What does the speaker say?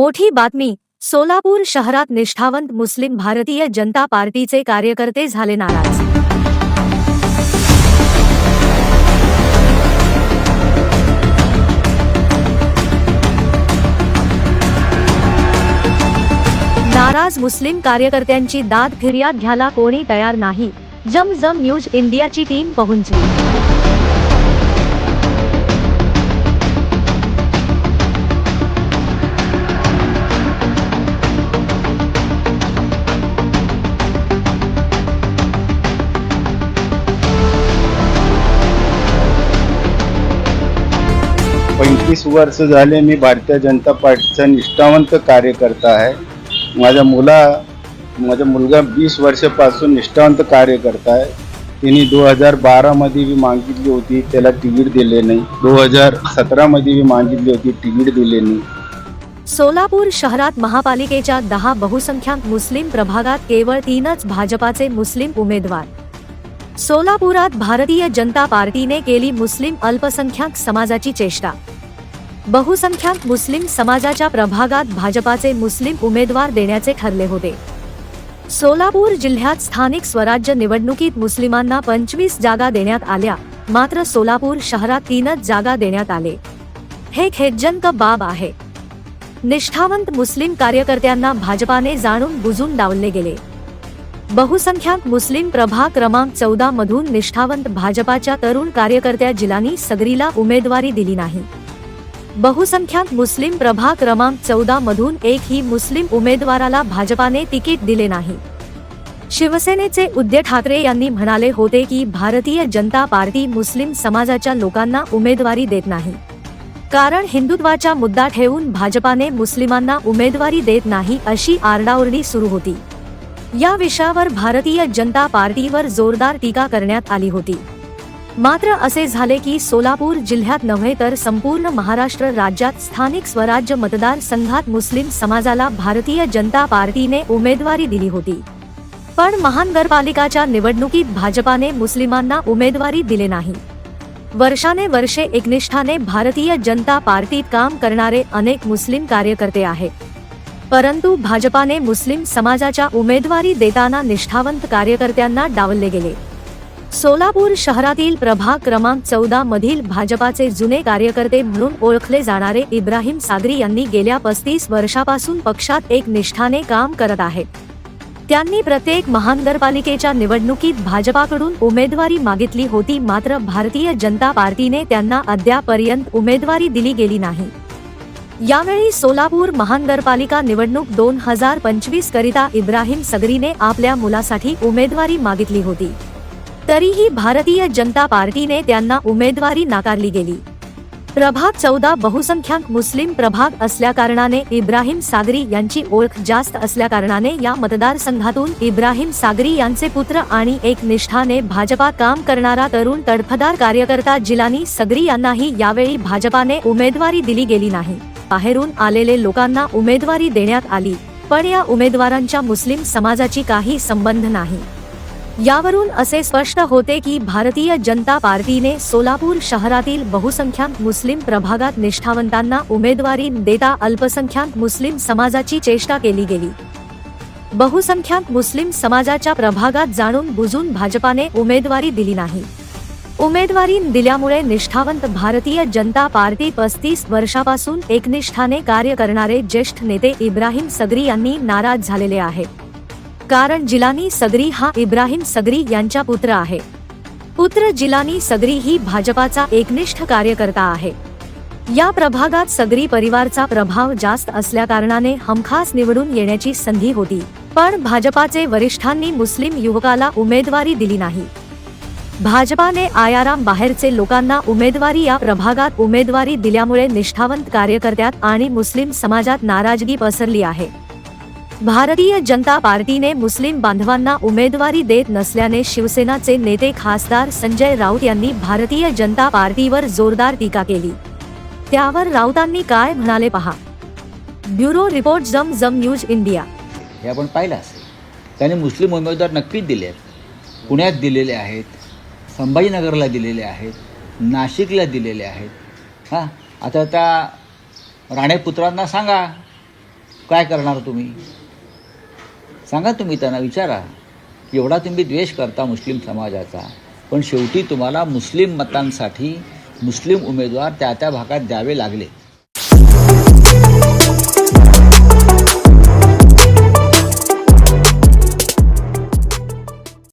मोठी बातमी सोलापूर शहरात निष्ठावंत मुस्लिम भारतीय जनता पार्टीचे कार्यकर्ते झाले नाराज. नाराज मुस्लिम कार्यकर्त्यांची दाद फिर्याद घ्यायला कोणी तयार नाही. जम जम न्यूज इंडियाची टीम पोहोचली. पंचवीस वर्ष झाले मी भारतीय जनता पार्टीचा निष्ठावंत कार्यकर्ता आहे. माझ्या मुला माझा मुलगा वीस वर्षापासून निष्ठावंत कार्यकर्ता आहे. तिने दो हजार बारामध्ये बी मागितली होती त्याला तिकीट दिले नाही. दो हजार सतरामध्ये बी मागितली होती तिकीट दिले नाही. सोलापूर शहरात महापालिकेच्या दहा बहुसंख्याक मुस्लिम प्रभागात केवळ तीनच भाजपाचे मुस्लिम उमेदवार. सोलापुरात भारतीय जनता पार्टीने केली मुस्लिम अल्पसंख्याक समाजाची चेष्टा. बहुसंख्याक मुस्लिम समाजाच्या प्रभागात भाजपाचे मुस्लिम उमेदवार देण्याचे ठरले होते. सोलापूर जिल्ह्यात स्थानिक स्वराज्य निवडणुकीत मुस्लिमांना पंचवीस जागा देण्यात आल्या मात्र सोलापूर शहरात तीनच जागा देण्यात आले. हे खेदजनक बाब आहे. निष्ठावंत मुस्लिम कार्यकर्त्यांना भाजपाने जाणून बुजून डावलले गेले. बहुसंख्याक मुस्लिम प्रभाग क्रमांक चौदा मधून निष्ठावंत भाजपाच्या तरुण कार्यकर्त्या जिलानी सगरीला उमेदवारी दिली नाही. बहुसंख्याक मुस्लिम प्रभाग क्रमांक चौदा मधून एकही मुस्लिम उमेदवाराला भाजपाने तिकीट दिले नाही. शिवसेनेचे उद्धव ठाकरे यांनी म्हणाले होते की भारतीय जनता पार्टी मुस्लिम समाजाच्या लोकांना उमेदवारी देत नाही. कारण हिंदुत्वाचा मुद्दा ठेवून भाजपाने मुस्लिमांना उमेदवारी देत नाही अशी आरडाओरडी सुरू होती. या विषयावर भारतीय जनता पार्टीवर जोरदार टीका करण्यात आली होती. मात्र असे झाले की सोलापूर जिल्ह्यात नव्हे तर संपूर्ण महाराष्ट्र राज्यात स्थानिक स्वराज्य मतदार संघात मुस्लिम समाजाला भारतीय जनता पार्टीने उमेदवारी दिली होती. पण महानगरपालिकाच्या निवडणुकीत भाजपाने मुस्लिमांना उमेदवारी दिले नाही. वर्षाने वर्षे एकनिष्ठाने भारतीय जनता पार्टीत काम करणारे अनेक मुस्लिम कार्यकर्ते आहेत. परंतु भाजपाने मुस्लिम समाजाच्या उमेदवारी देताना निष्ठावंत कार्यकर्त्यांना डावलले गेले. सोलापूर शहरातील प्रभाग क्रमांक चौदा मधील भाजपाचे जुने कार्यकर्ते म्हणून ओळखले जाणारे इब्राहिम सागरी यांनी गेल्या पस्तीस वर्षापासून पक्षात एक निष्ठाने काम करत आहेत त्यांनी प्रत्येक महानगरपालिकेच्या निवडणुकीत भाजपाकडून उमेदवारी मागितली होती मात्र भारतीय जनता पार्टीने त्यांना अद्यापर्यंत उमेदवारी दिली गेली नाही. यावेळी सोलापूर महानगरपालिका निवडणूक दोन हजार पंचवीस करिता इब्राहिम सगरीने आपल्या मुलासाठी उमेदवारी मागितली होती. तरीही भारतीय जनता पार्टीने त्यांना उमेदवारी नाकारली गेली. प्रभाग चौदा बहुसंख्याक मुस्लिम प्रभाग असल्याकारणाने इब्राहिम सागरी यांची ओळख जास्त असल्याकारणाने या मतदारसंघातून इब्राहिम सागरी यांचे पुत्र आणि एक निष्ठाने भाजपा काम करणारा तरुण तडफदार कार्यकर्ता जिलानी सगरी यांनाही यावेळी भाजपाने उमेदवारी दिली गेली नाही. बाहेरून आलेले लोकांना उमेदवारी देण्यात आली पण या उमेदवारांच्या मुस्लिम समाजाची काही संबंध नाही. यावरून असे स्पष्ट होते की भारतीय जनता पार्टीने सोलापूर शहरातील बहुसंख्याक मुस्लिम प्रभागात निष्ठावंतांना उमेदवारी देता अल्पसंख्याक मुस्लिम समाजाची चेष्टा केली गेली. बहुसंख्याक मुस्लिम समाजाच्या प्रभागात जाणून बुजून भाजपाने उमेदवारी दिली नाही. उमेदवारी दिल्यामुळे निष्ठावंत भारतीय जनता पार्टी पस्तीस वर्षापासून एकनिष्ठाने कार्य करणारे ज्येष्ठ नेते इब्राहिम सगरी यांनी नाराज झालेले आहेत. कारण जिलानी सगरी हा इब्राहिम सगरी यांचा पुत्र आहे. पुत्र जिलानी सगरी ही भाजपाचा एकनिष्ठ कार्यकर्ता आहे. या प्रभागात सगरी परिवारचा प्रभाव जास्त असल्याकारणाने हमखास निवडून येण्याची संधी होती पण भाजपाचे वरिष्ठांनी मुस्लिम युवकाला उमेदवारी दिली नाही. भाजपाने आयाराम बाहेरचे लोकांना उमेदवारी या प्रभागात उमेदवारी दिल्यामुळे निष्ठावंत कार्यकर्त्यात आणि मुस्लिम समाजात नाराजगी पसरली आहे. भारतीय जनता पार्टीने मुस्लिम बांधवांना उमेदवारी देत नसल्याने शिवसेनाचे नेते खासदार संजय राऊत यांनी भारतीय जनता पार्टीवर जोरदार टीका केली. त्यावर राऊतांनी काय म्हणाले पहा. ब्युरो रिपोर्ट जम जम न्यूज इंडिया. हे आपण पाहिलं असेल. त्याने मुस्लिम उमेदवार नक्कीच दिले आहेत. पुण्यात दिलेले आहेत. संभाजीनगरला दिलेले आहेत. नाशिकला दिलेले आहेत. हां आता त्या राणेपुत्रांना सांगा. काय करणार तुम्ही? सांगा तुम्ही त्यांना विचारा. की एवढा तुम्ही द्वेष करता मुस्लिम समाजाचा. पण शेवटी तुम्हाला मुस्लिम मतांसाठी मुस्लिम उमेदवार त्या त्या भागात द्यावे लागले.